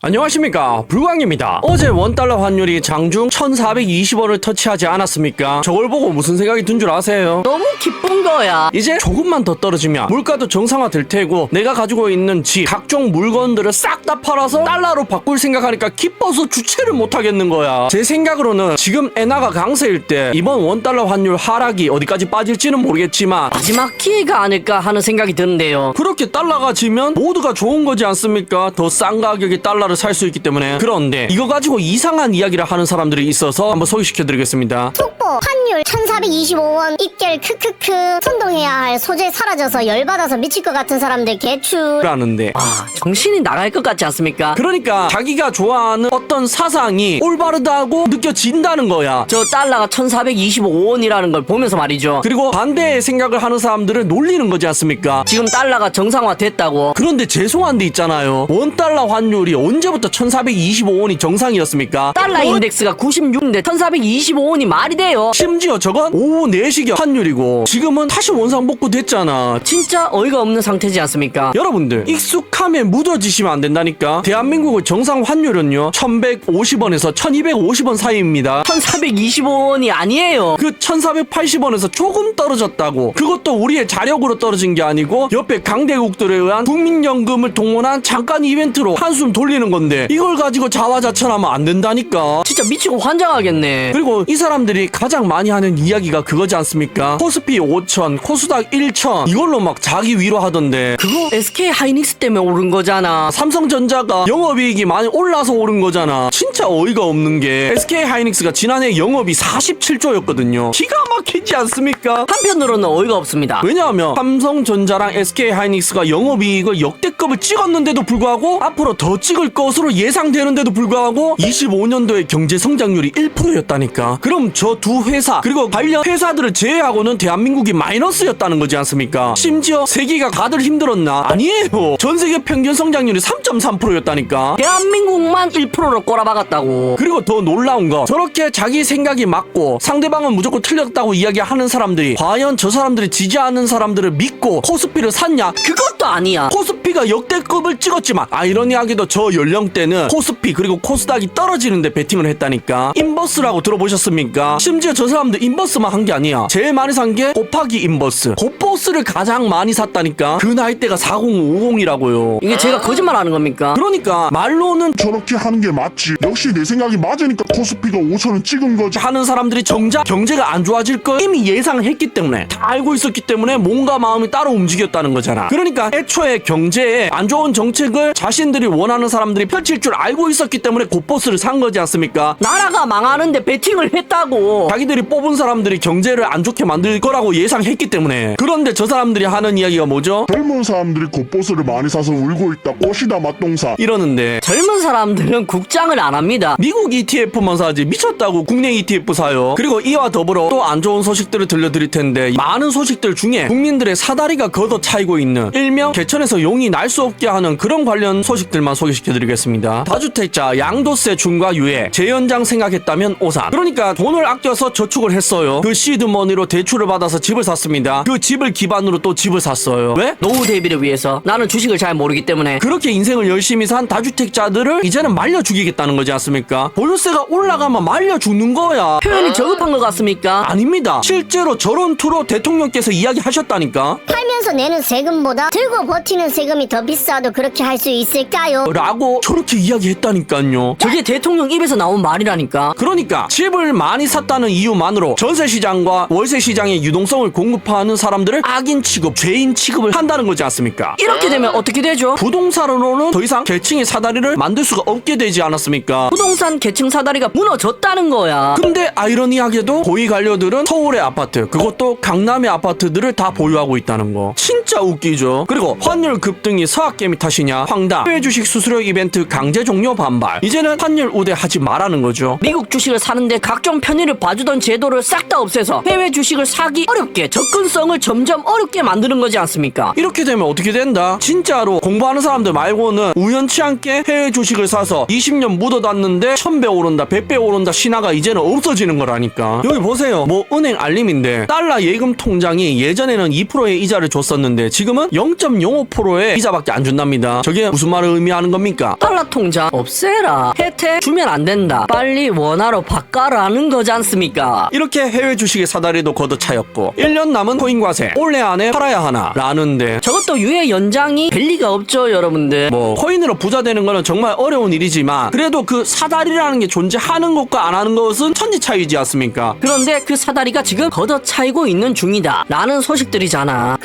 안녕하십니까 불광입니다 어제 원달러 환율이 장중 1420원을 터치하지 않았습니까 저걸 보고 무슨 생각이 든 줄 아세요? 너무 기쁜 거야. 이제 조금만 더 떨어지면 물가도 정상화 될 테고 내가 가지고 있는 집 각종 물건들을 싹 다 팔아서 달러로 바꿀 생각하니까 기뻐서 주체를 못 하겠는 거야 제 생각으로는 지금 엔화가 강세일 때 이번 원달러 환율 하락이 어디까지 빠질지는 모르겠지만 마지막 기회가 아닐까 하는 생각이 드는데요. 그렇게 달러가 지면 모두가 좋은 거지 않습니까? 더 싼 가격에 달러 를 살 수 있기 때문에 그런데 이거 가지고 이상한 이야기를 하는 사람들이 있어서 한번 소개시켜드리겠습니다 환율 1425원 입결 크크크 선동해야 할 소재 사라져서 열받아서 미칠 것 같은 사람들 개추 라는데 아, 정신이 나갈 것 같지 않습니까? 그러니까 자기가 좋아하는 어떤 사상이 올바르다고 느껴진다는 거야 저 달러가 1425원이라는 걸 보면서 말이죠. 그리고 반대의 생각을 하는 사람들을 놀리는 거지 않습니까? 지금 달러가 정상화 됐다고. 그런데 죄송한 데 있잖아요 원달러 환율이 언제부터 1425원이 정상이었습니까? 달러 인덱스가 96인데 1425원이 말이 돼요. 심지어 저건 오후 4시경 환율이고 지금은 다시 원상 복구 됐잖아 진짜 어이가 없는 상태지 않습니까? 여러분들 익숙함에 묻어지시면 안 된다니까 대한민국의 정상 환율은요 1150원에서 1250원 사이입니다 1425원이 아니에요. 그 1480원에서 조금 떨어졌다고 그것도 우리의 자력으로 떨어진 게 아니고 옆에 강대국들에 의한 국민연금을 동원한 잠깐 이벤트로 한숨 돌리는 건데 이걸 가지고 자화자찬하면 안 된다니까 진짜 미치고 환장하겠네. 그리고 이 사람들이 가장 많이 하는 이야기가 그거지 않습니까? 코스피 5천, 코스닥 1천 이걸로 막 자기 위로하던데 그거 SK 하이닉스 때문에 오른 거잖아. 삼성전자가 영업이익이 많이 올라서 오른 거잖아. 진짜 어이가 없는 게 SK 하이닉스가 지난해 영업이 47조였거든요. 기가 막히지 않습니까? 한편으로는 어이가 없습니다. 왜냐하면 삼성전자랑 SK 하이닉스가 영업이익을 역대급을 찍었는데도 불구하고 앞으로 더 찍을 것으로 예상되는데도 불구하고 25년도에 경제 성장률이 1%였다니까. 그럼 저두 회사 그리고 관련 회사들을 제외하고는 대한민국이 마이너스였다는 거지 않습니까? 심지어 세계가 다들 힘들었나? 아니에요. 전 세계 평균 성장률이 3.3%였다니까. 대한민국만 1%로 꼬라박았다고. 그리고 더 놀라운 거 저렇게 자기 생각이 맞고 상대방은 무조건 틀렸다고 이야기하는 사람들이 과연 저 사람들이 지지하는 사람들을 믿고 코스피를 샀냐? 그것도 아니야. 코스피가 역대급을 찍었지만 아이러니하게도 저 연령대는 코스피 그리고 코스닥이 떨어지는데 베팅을 했다니까 인버스라고 들어보셨습니까? 심 지어 저 사람들 인버스만 한 게 아니야 제일 많이 산 게 곱하기 인버스 곱버스를 가장 많이 샀다니까 그 나이대가 4050이라고요 이게 제가 거짓말 하는 겁니까? 그러니까 말로는 저렇게 하는 게 맞지. 역시 내 생각이 맞으니까 코스피가 5천원 찍은 거지. 하는 사람들이 정작 경제가 안 좋아질 걸 이미 예상했기 때문에 다 알고 있었기 때문에 몸과 마음이 따로 움직였다는 거잖아. 그러니까 애초에 경제에 안 좋은 정책을 자신들이 원하는 사람들이 펼칠 줄 알고 있었기 때문에 곧버스를 산 거지 않습니까? 나라가 망하는데 베팅을 했다고. 자기들이 뽑은 사람들이 경제를 안 좋게 만들 거라고 예상했기 때문에 그런데 저 사람들이 하는 이야기가 뭐죠? 젊은 사람들이 곧버스를 많이 사서 울고 있다. 꽃이다 맛동사. 이러는데 젊은 사람들은 국장을 안 합니다. 미국 ETF만 사지 미쳤다고 국내 ETF 사요. 그리고 이와 더불어 또 안 좋은 소식들을 들려드릴 텐데 많은 소식들 중에 국민들의 사다리가 걷어 차이고 있는 일명 개천에서 용이 날 수 없게 하는 그런 관련 소식들만 소개시켜드리겠습니다. 다주택자 양도세 중과 유예 재연장 생각했다면 오산. 그러니까 돈을 아껴 서 저축을 했어요. 그 시드머니로 대출을 받아서 집을 샀습니다. 그 집을 기반으로 또 집을 샀어요. 왜? 노후 대비를 위해서 나는 주식을 잘 모르기 때문에 그렇게 인생을 열심히 산 다주택자들을 이제는 말려 죽이겠다는 거지 않습니까? 보유세가 올라가면 말려 죽는 거야. 표현이 저급한 것 같습니까? 아닙니다. 실제로 저런 투로 대통령께서 이야기하셨다니까. 팔면서 내는 세금보다 들고 버티는 세금이 더 비싸도 그렇게 할 수 있을까요? 라고 저렇게 이야기했다니까요. 저게 대통령 입에서 나온 말이라니까. 그러니까 집을 많이 샀다는 이유만으로 전세 시장과 월세 시장의 유동성을 공급하는 사람들을 악인 취급, 죄인 취급을 한다는 거지 않습니까? 이렇게 되면 어떻게 되죠? 부동산으로는 더 이상 계층의 사다리를 만들 수가 없게 되지 않았습니까? 부동산 계층 사다리가 무너졌다는 거야. 근데 아이러니하게도 고위 관료들은 서울의 아파트 그것도 강남의 아파트들을 다 보유하고 있다는 거 진짜 웃기죠. 그리고 환율 급등이 서학개미 탓이냐? 황당. 해외 주식 수수료 이벤트 강제 종료 반발. 이제는 환율 우대하지 말라는 거죠. 미국 주식을 사는데 각종 편의를 봐주던 제도를 싹 다 없애서 해외 주식을 사기 어렵게 접근성을 점점 어렵게 만드는 거지 않습니까? 이렇게 되면 어떻게 된다? 진짜로 공부하는 사람들 말고는 우연치 않게 해외 주식을 사서 20년 묻어놨는데 1000배 오른다 100배 오른다 신화가 이제는 없어지는 거라니까. 여기 보세요. 뭐 은행 알림인데 달러 예금 통장이 예전에는 2%의 이자를 줬었는데 지금은 0.05%의 이자밖에 안 준답니다 저게 무슨 말을 의미하는 겁니까 달러 통장 없애라. 혜택 주면 안 된다. 빨리 원화로 바꿔라는 거지 않습니까? 이렇게 해외 주식의 사다리도 걷어차였고 1년 남은 코인 과세 올해 안에 팔아야 하나 라는데 저것도 유예 연장이 될 리가 없죠, 여러분들. 뭐 코인으로 부자 되는 거는 정말 어려운 일이지만 그래도 그 사다리라는 게 존재하는 것과 안 하는 것은 천지 차이지 않습니까? 그런데 그 사다리가 지금 걷어차이고 있는 중이다. 라는 소식들이잖아.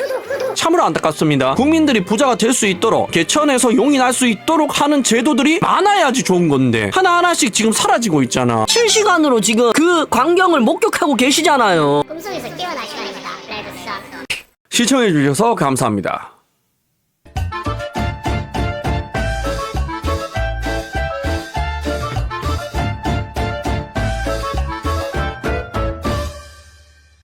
참으로 안타깝습니다. 국민들이 부자가 될 수 있도록 개천에서 용이 날수 있도록 하는 제도들이 많아야지 좋은 건데 하나하나씩 지금 사라지고 있잖아. 실시간으로 지금 그 광경을 목격하고 계시잖아요. 꿈속에서 깨어날 시간입니다. 레드 사 시청해주셔서 감사합니다.